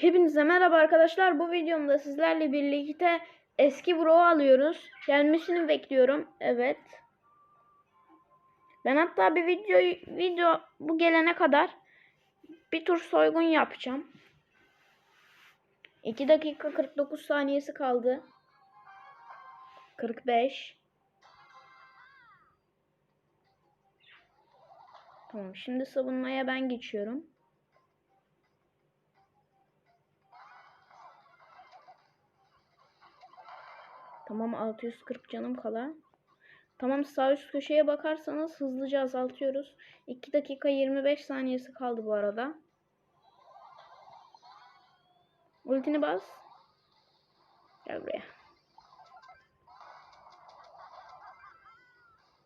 Hepinize merhaba arkadaşlar. Bu videomda sizlerle birlikte eski bro alıyoruz. Gelmesini bekliyorum. Evet. Ben hatta bir video video bu gelene kadar bir tur soygun yapacağım. 2 dakika 49 saniyesi kaldı. 45. Tamam, şimdi savunmaya ben geçiyorum. Tamam 640 canım kala. Tamam sağ üst köşeye bakarsanız hızlıca azaltıyoruz. 2 dakika 25 saniyesi kaldı bu arada. Ultini bas. Gel buraya.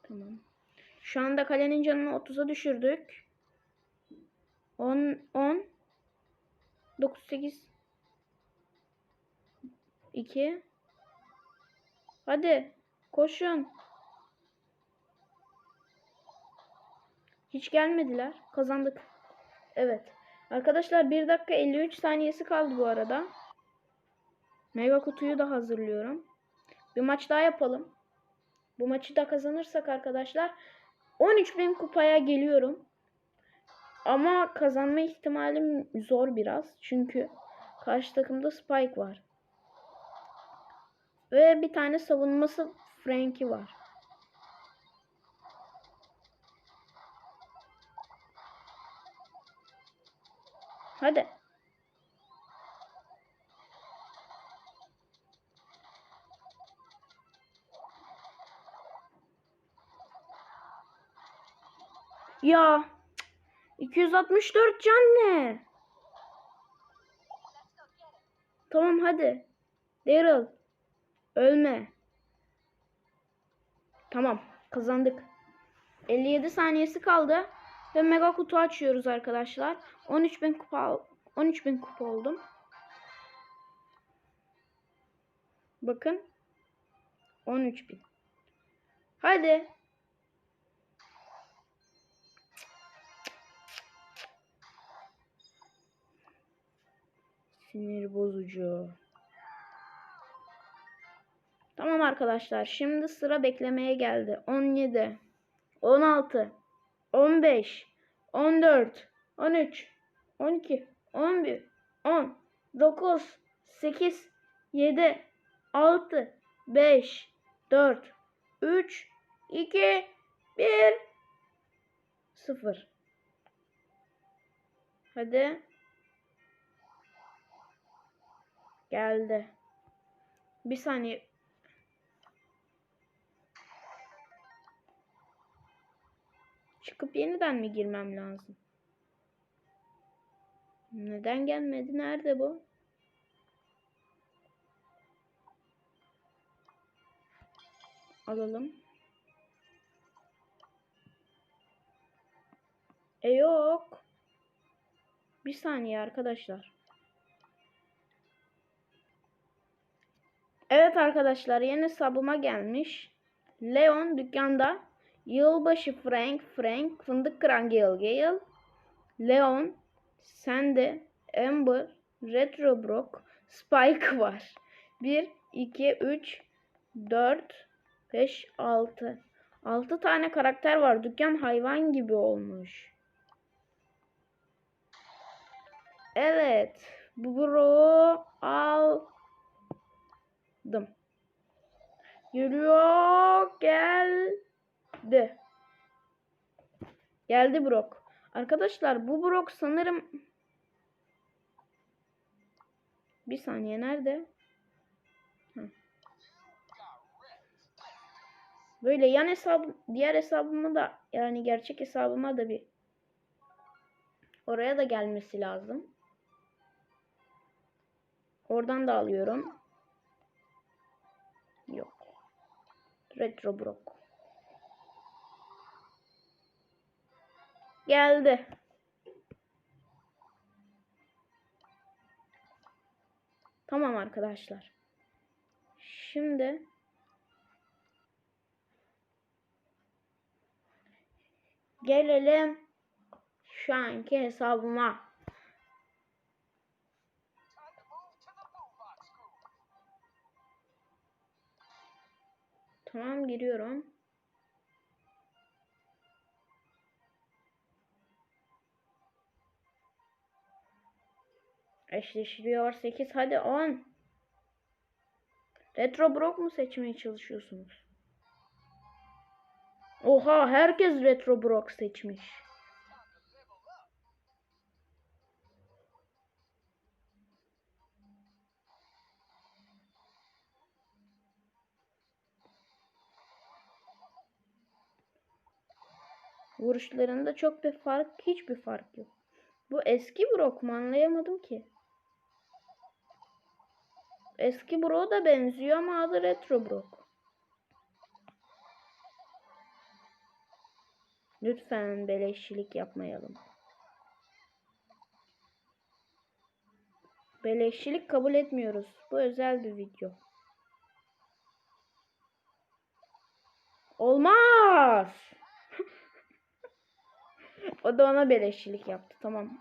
Tamam. Şu anda kalenin canını 30'a düşürdük. 10 10 9 8 2 Hadi koşun. Hiç gelmediler. Kazandık. Evet. Arkadaşlar 1 dakika 53 saniyesi kaldı bu arada. Mega kutuyu da hazırlıyorum. Bir maç daha yapalım. Bu maçı da kazanırsak arkadaşlar 13.000 kupaya geliyorum. Ama kazanma ihtimalim zor biraz. Çünkü karşı takımda Spike var. Ve bir tane savunması Frankie var. Hadi. Ya 264 can ne? Tamam hadi. Daryl. Ölme. Tamam. Kazandık. 57 saniyesi kaldı. Ve mega kutu açıyoruz arkadaşlar. 13.000 kupa 13.000 kupa oldum. Bakın. 13.000. Hadi. Sinir bozucu. Tamam arkadaşlar. Şimdi sıra beklemeye geldi. 17, 16, 15, 14, 13, 12, 11, 10, 9, 8, 7, 6, 5, 4, 3, 2, 1, 0. Hadi. Geldi. Bir saniye. Çıkıp yeniden mi girmem lazım? Neden gelmedi? Nerede bu? Alalım. E yok. Bir saniye arkadaşlar. Evet arkadaşlar yeni hesabıma gelmiş. Leon dükkanda. Yılbaşı Frank, Frank, Fındık Kıran Gale Gale, Leon, Sandy, Amber, Retro Brock, Spike var. 1, 2, 3, 4, 5, 6. 6 tane karakter var. Dükkan hayvan gibi olmuş. Evet. Bu bro aldım. Yürüyor. Gel de. Geldi Brock. Arkadaşlar bu Brock sanırım bir saniye nerede? Böyle yan hesabım diğer hesabıma da yani gerçek hesabıma da bir oraya da gelmesi lazım. Oradan da alıyorum. Yok. Retro Brock. Geldi. Tamam arkadaşlar. Şimdi gelelim şu anki hesabıma. Tamam giriyorum. Eşleştiriyor 8 hadi 10. Retro Brock mu seçmeye çalışıyorsunuz? Oha herkes Retro Brock seçmiş. Vuruşlarında çok bir fark, hiçbir fark yok. Bu eski Brock mu anlayamadım ki. Eski Brock'a da benziyor ama adı Retro Brock. Lütfen beleşçilik yapmayalım. Beleşçilik kabul etmiyoruz. Bu özel bir video. Olmaz. o da ona beleşçilik yaptı. Tamam.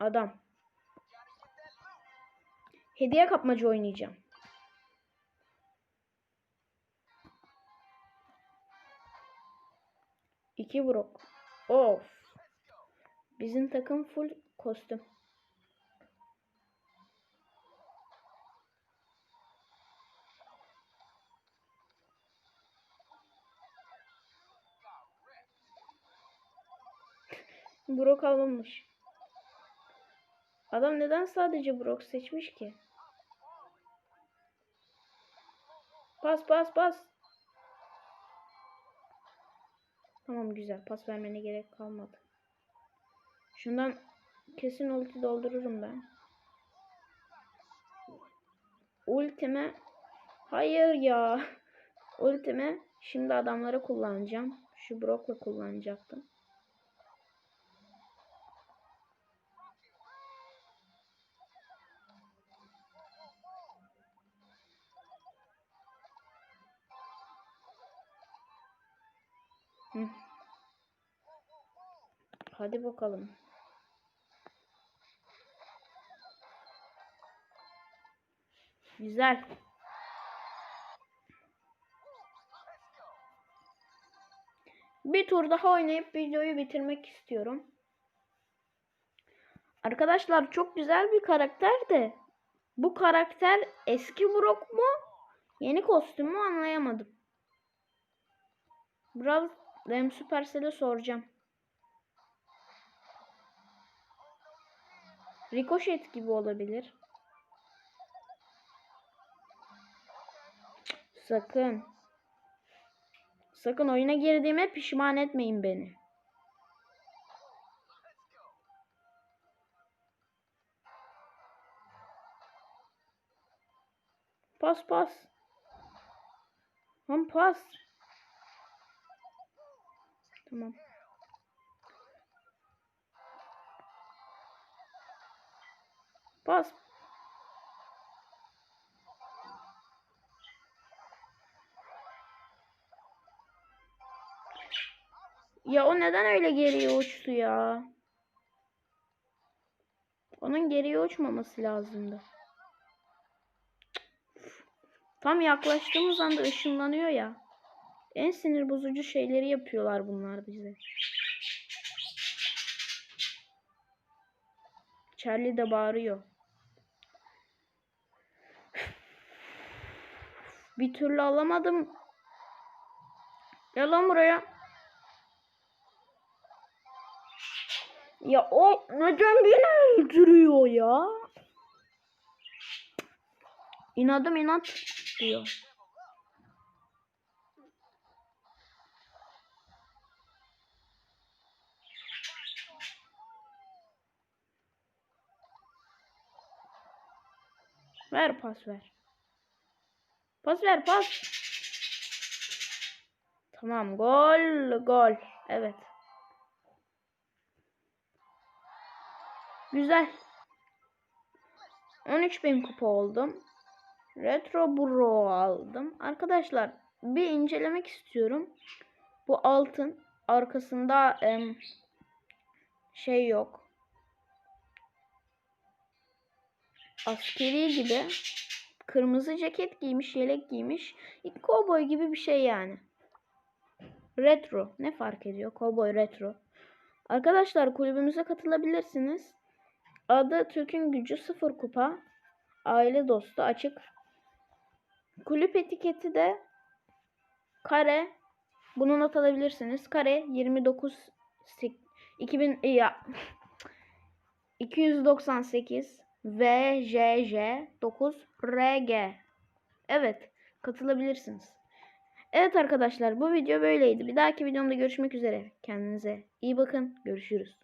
Adam. Hediye kapmaca oynayacağım. İki brok. Of. Bizim takım full kostüm. Brok alınmış. Adam neden sadece Brok seçmiş ki? Pas pas pas. Tamam güzel. Pas vermene gerek kalmadı. Şundan kesin ulti doldururum ben. Ultime Hayır ya. Ultime şimdi adamları kullanacağım. Şu Brock'la kullanacaktım. Hadi bakalım. Güzel. Bir tur daha oynayıp videoyu bitirmek istiyorum. Arkadaşlar çok güzel bir karakter de bu karakter eski Brock mu yeni kostüm mü anlayamadım. Brawl Rem Supercell'e soracağım. Ricochet gibi olabilir. Sakın. Sakın oyuna girdiğime pişman etmeyin beni. Pas pas. Ham pas. Tamam. Pas. Ya o neden öyle geriye uçtu ya? Onun geriye uçmaması lazımdı. Tam yaklaştığımız anda ışınlanıyor ya. En sinir bozucu şeyleri yapıyorlar bunlar bize. Charlie de bağırıyor. Bir türlü alamadım. Gel lan buraya. Ya o neden beni öldürüyor ya? İnadım inat diyor. Ver pas ver. Pas ver pas. Tamam gol gol. Evet. Güzel. 13 bin kupa oldum. Retro Bro aldım. Arkadaşlar bir incelemek istiyorum. Bu altın arkasında em, şey yok. Askeri gibi kırmızı ceket giymiş, yelek giymiş. Kovboy gibi bir şey yani. Retro. Ne fark ediyor? Kovboy retro. Arkadaşlar kulübümüze katılabilirsiniz. Adı Türk'ün Gücü Sıfır Kupa. Aile dostu açık. Kulüp etiketi de kare. Bunu not alabilirsiniz. Kare 29 sek- 2000 ya 298 VJJ 9 RG. Evet, katılabilirsiniz. Evet arkadaşlar, bu video böyleydi. Bir dahaki videomda görüşmek üzere. Kendinize iyi bakın. Görüşürüz.